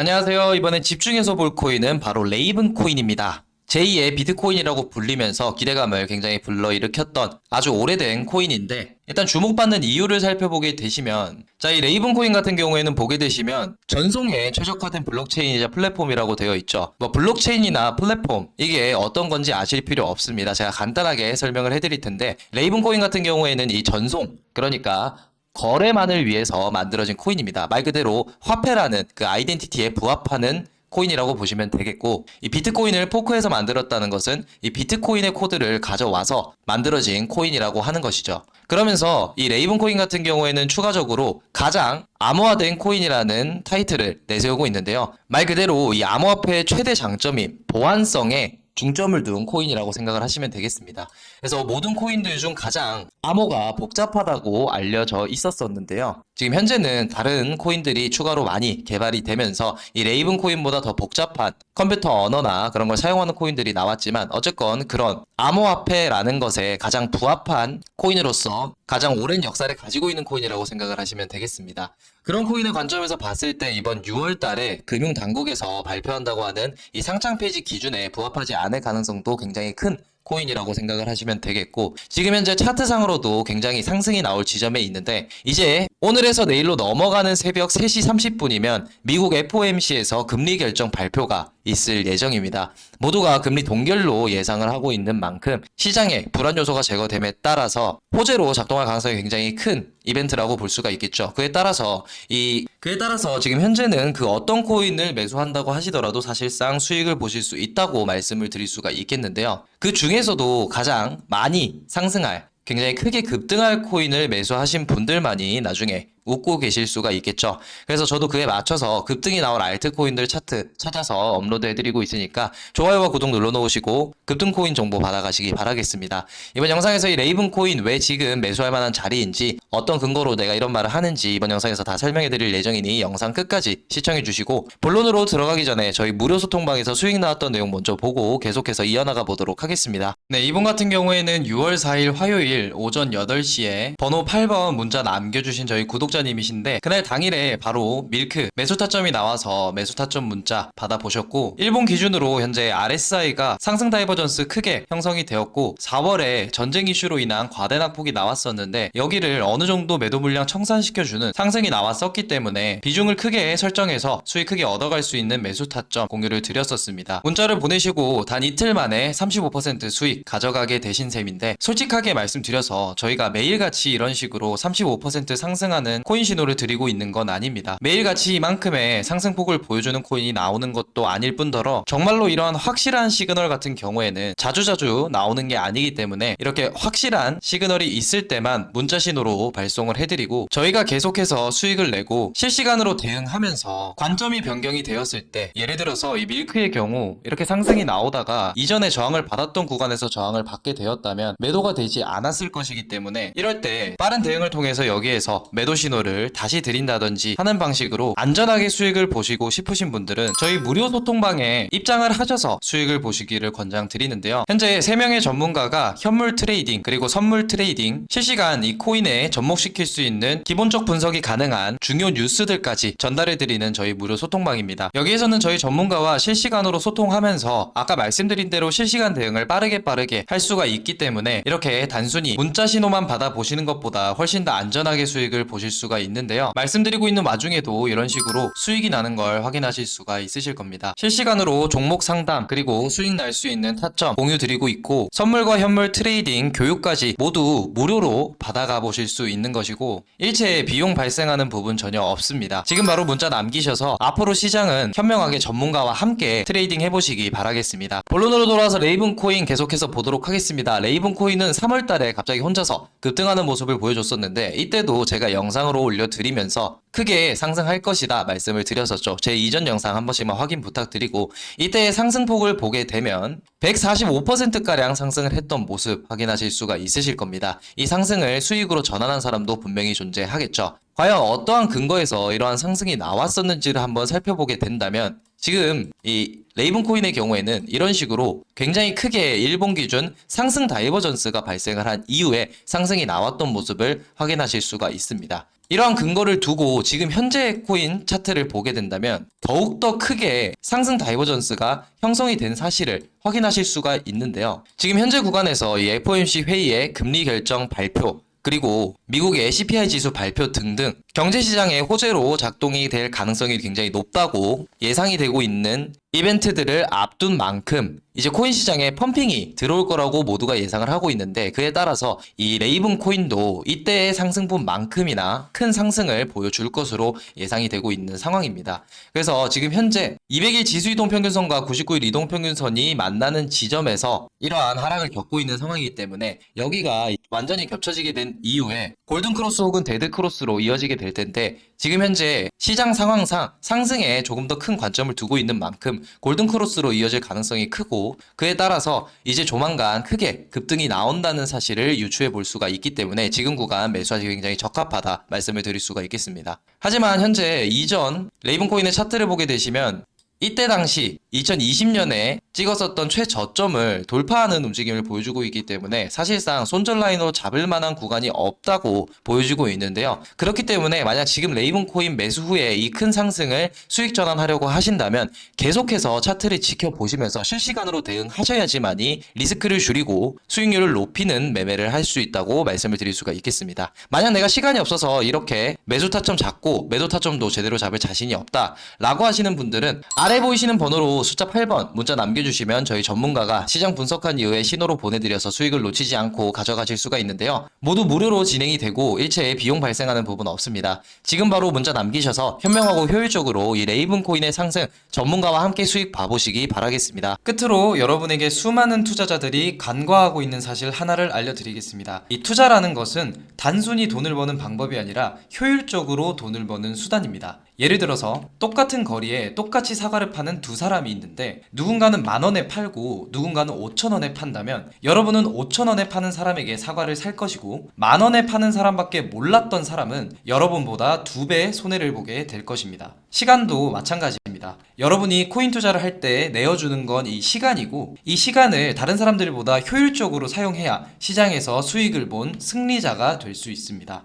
안녕하세요. 이번에 집중해서 볼 코인은 바로 레이븐 코인입니다. 제2의 비트코인이라고 불리면서 기대감을 굉장히 불러일으켰던 아주 오래된 코인인데 일단 주목받는 이유를 살펴보게 되시면 자 이 레이븐 코인 같은 경우에는 보게 되시면 전송에 최적화된 블록체인이자 플랫폼이라고 되어 있죠. 뭐 블록체인이나 플랫폼 이게 어떤 건지 아실 필요 없습니다. 제가 간단하게 설명을 해드릴 텐데 레이븐 코인 같은 경우에는 이 전송 그러니까 거래만을 위해서 만들어진 코인입니다. 말 그대로 화폐라는 그 아이덴티티에 부합하는 코인이라고 보시면 되겠고 이 비트코인을 포크해서 만들었다는 것은 이 비트코인의 코드를 가져와서 만들어진 코인이라고 하는 것이죠. 그러면서 이 레이븐 코인 같은 경우에는 추가적으로 가장 암호화된 코인이라는 타이틀을 내세우고 있는데요. 말 그대로 이 암호화폐의 최대 장점인 보안성에 중점을 둔 코인이라고 생각을 하시면 되겠습니다. 그래서 모든 코인들 중 가장 암호가 복잡하다고 알려져 있었었는데요. 지금 현재는 다른 코인들이 추가로 많이 개발이 되면서 이 레이븐 코인보다 더 복잡한 컴퓨터 언어나 그런 걸 사용하는 코인들이 나왔지만 어쨌건 그런 암호화폐라는 것에 가장 부합한 코인으로서 가장 오랜 역사를 가지고 있는 코인이라고 생각을 하시면 되겠습니다. 그런 코인의 관점에서 봤을 때 이번 6월 달에 금융 당국에서 발표한다고 하는 이 상장 페이지 기준에 부합하지 않을 가능성도 굉장히 큰 코인이라고 생각을 하시면 되겠고 지금 현재 차트상으로도 굉장히 상승이 나올 지점에 있는데 이제 오늘에서 내일로 넘어가는 새벽 3시 30분이면 미국 FOMC에서 금리 결정 발표가 있을 예정입니다. 모두가 금리 동결로 예상을 하고 있는 만큼 시장에 불안 요소가 제거됨에 따라서 호재로 작동할 가능성이 굉장히 큰 이벤트라고 볼 수가 있겠죠. 그에 따라서 이 그에 따라서 지금 현재는 그 어떤 코인을 매수한다고 하시더라도 사실상 수익을 보실 수 있다고 말씀을 드릴 수가 있겠는데요. 그 중에서도 가장 많이 상승할 굉장히 크게 급등할 코인을 매수하신 분들만이 나중에 웃고 계실 수가 있겠죠. 그래서 저도 그에 맞춰서 급등이 나올 알트코인들 차트 찾아서 업로드 해드리고 있으니까 좋아요와 구독 눌러놓으시고 급등 코인 정보 받아가시기 바라겠습니다. 이번 영상에서 이 레이븐 코인 왜 지금 매수할 만한 자리인지 어떤 근거로 내가 이런 말을 하는지 이번 영상에서 다 설명해드릴 예정이니 영상 끝까지 시청해주시고 본론으로 들어가기 전에 저희 무료 소통방에서 수익 나왔던 내용 먼저 보고 계속해서 이어나가 보도록 하겠습니다. 네, 이번 같은 경우에는 6월 4일 화요일 오전 8시에 번호 8번 문자 남겨주신 저희 구독자 님이신데 그날 당일에 바로 밀크 매수 타점이 나와서 매수 타점 문자 받아보셨고 일본 기준으로 현재 RSI가 상승 다이버전스 크게 형성이 되었고 4월에 전쟁 이슈로 인한 과대 낙폭이 나왔었는데 여기를 어느 정도 매도 물량 청산시켜주는 상승이 나왔었기 때문에 비중을 크게 설정해서 수익 크게 얻어갈 수 있는 매수 타점 공유를 드렸었습니다. 문자를 보내시고 단 이틀 만에 35% 수익 가져가게 되신 셈인데 솔직하게 말씀드려서 저희가 매일같이 이런 식으로 35% 상승하는 코인 신호를 드리고 있는 건 아닙니다. 매일같이 이만큼의 상승폭을 보여주는 코인이 나오는 것도 아닐 뿐더러 정말로 이러한 확실한 시그널 같은 경우에는 자주자주 나오는 게 아니기 때문에 이렇게 확실한 시그널이 있을 때만 문자 신호로 발송을 해드리고 저희가 계속해서 수익을 내고 실시간으로 대응하면서 관점이 변경이 되었을 때 예를 들어서 이 밀크의 경우 이렇게 상승이 나오다가 이전에 저항을 받았던 구간에서 저항을 받게 되었다면 매도가 되지 않았을 것이기 때문에 이럴 때 빠른 대응을 통해서 여기에서 매도 신호 를 다시 드린다든지 하는 방식으로 안전하게 수익을 보시고 싶으신 분들은 저희 무료 소통방에 입장을 하셔서 수익을 보시기를 권장드리는데요. 현재 3명의 전문가가 현물 트레이딩 그리고 선물 트레이딩 실시간 이 코인에 접목시킬 수 있는 기본적 분석이 가능한 중요 뉴스들까지 전달해드리는 저희 무료 소통방입니다. 여기에서는 저희 전문가와 실시간으로 소통하면서 아까 말씀드린 대로 실시간 대응을 빠르게 빠르게 할 수가 있기 때문에 이렇게 단순히 문자 신호만 받아보시는 것보다 훨씬 더 안전하게 수익을 보실 수가 있는데요. 말씀드리고 있는 와중에도 이런 식으로 수익이 나는 걸 확인하실 수가 있으실 겁니다. 실시간으로 종목 상담 그리고 수익 날 수 있는 타점 공유 드리고 있고 선물과 현물 트레이딩 교육까지 모두 무료로 받아가 보실 수 있는 것이고 일체 비용 발생하는 부분 전혀 없습니다. 지금 바로 문자 남기셔서 앞으로 시장은 현명하게 전문가와 함께 트레이딩 해보시기 바라겠습니다. 본론으로 돌아와서 레이븐 코인 계속해서 보도록 하겠습니다. 레이븐 코인은 3월 달에 갑자기 혼자서 급등하는 모습을 보여줬었는데 이때도 제가 영상 으로 올려드리면서 크게 상승할 것이다 말씀을 드렸었죠. 제 이전 영상 한 번씩만 확인 부탁드리고 이때의 상승폭을 보게 되면 145%가량 상승을 했던 모습 확인하실 수가 있으실 겁니다. 이 상승을 수익으로 전환한 사람도 분명히 존재하겠죠. 과연 어떠한 근거에서 이러한 상승이 나왔었는지를 한번 살펴보게 된다면 지금 이 레이븐 코인의 경우에는 이런 식으로 굉장히 크게 일본 기준 상승 다이버전스가 발생을 한 이후에 상승이 나왔던 모습을 확인하실 수가 있습니다. 이러한 근거를 두고 지금 현재 코인 차트를 보게 된다면 더욱더 크게 상승 다이버전스가 형성이 된 사실을 확인하실 수가 있는데요. 지금 현재 구간에서 이 FOMC 회의의 금리 결정 발표 그리고 미국의 CPI 지수 발표 등등 경제시장의 호재로 작동이 될 가능성이 굉장히 높다고 예상이 되고 있는 이벤트들을 앞둔 만큼 이제 코인 시장에 펌핑이 들어올 거라고 모두가 예상을 하고 있는데 그에 따라서 이 레이븐 코인도 이때의 상승분만큼이나 큰 상승을 보여줄 것으로 예상이 되고 있는 상황입니다. 그래서 지금 현재 200일 지수 이동 평균선과 99일 이동 평균선이 만나는 지점에서 이러한 하락을 겪고 있는 상황이기 때문에 여기가 완전히 겹쳐지게 된 이후에 골든 크로스 혹은 데드 크로스로 이어지게 될 텐데 지금 현재 시장 상황상 상승에 조금 더 큰 관점을 두고 있는 만큼 골든 크로스로 이어질 가능성이 크고 그에 따라서 이제 조만간 크게 급등이 나온다는 사실을 유추해 볼 수가 있기 때문에 지금 구간 매수하기 굉장히 적합하다 말씀을 드릴 수가 있겠습니다. 하지만 현재 이전 레이븐 코인의 차트를 보게 되시면 이때 당시 2020년에 찍었었던 최저점을 돌파하는 움직임을 보여주고 있기 때문에 사실상 손절 라인으로 잡을 만한 구간이 없다고 보여주고 있는데요. 그렇기 때문에 만약 지금 레이븐 코인 매수 후에 이 큰 상승을 수익 전환하려고 하신다면 계속해서 차트를 지켜보시면서 실시간으로 대응하셔야지만이 리스크를 줄이고 수익률을 높이는 매매를 할 수 있다고 말씀을 드릴 수가 있겠습니다. 만약 내가 시간이 없어서 이렇게 매수 타점 잡고 매도 타점도 제대로 잡을 자신이 없다 라고 하시는 분들은 아래 보이시는 번호로 숫자 8번 문자 남겨주시면 저희 전문가가 시장 분석한 이후에 신호로 보내드려서 수익을 놓치지 않고 가져가실 수가 있는데요. 모두 무료로 진행이 되고 일체의 비용 발생하는 부분 없습니다. 지금 바로 문자 남기셔서 현명하고 효율적으로 이 레이븐 코인의 상승 전문가와 함께 수익 봐보시기 바라겠습니다. 끝으로 여러분에게 수많은 투자자들이 간과하고 있는 사실 하나를 알려드리겠습니다. 이 투자라는 것은 단순히 돈을 버는 방법이 아니라 효율적으로 돈을 버는 수단입니다. 예를 들어서 똑같은 거리에 똑같이 사과를 파는 두 사람이 있는데 누군가는 만 원에 팔고 누군가는 5천 원에 판다면 여러분은 5천 원에 파는 사람에게 사과를 살 것이고 만 원에 파는 사람밖에 몰랐던 사람은 여러분보다 두 배의 손해를 보게 될 것입니다. 시간도 마찬가지입니다. 여러분이 코인 투자를 할 때 내어주는 건 이 시간이고 이 시간을 다른 사람들보다 효율적으로 사용해야 시장에서 수익을 본 승리자가 될 수 있습니다.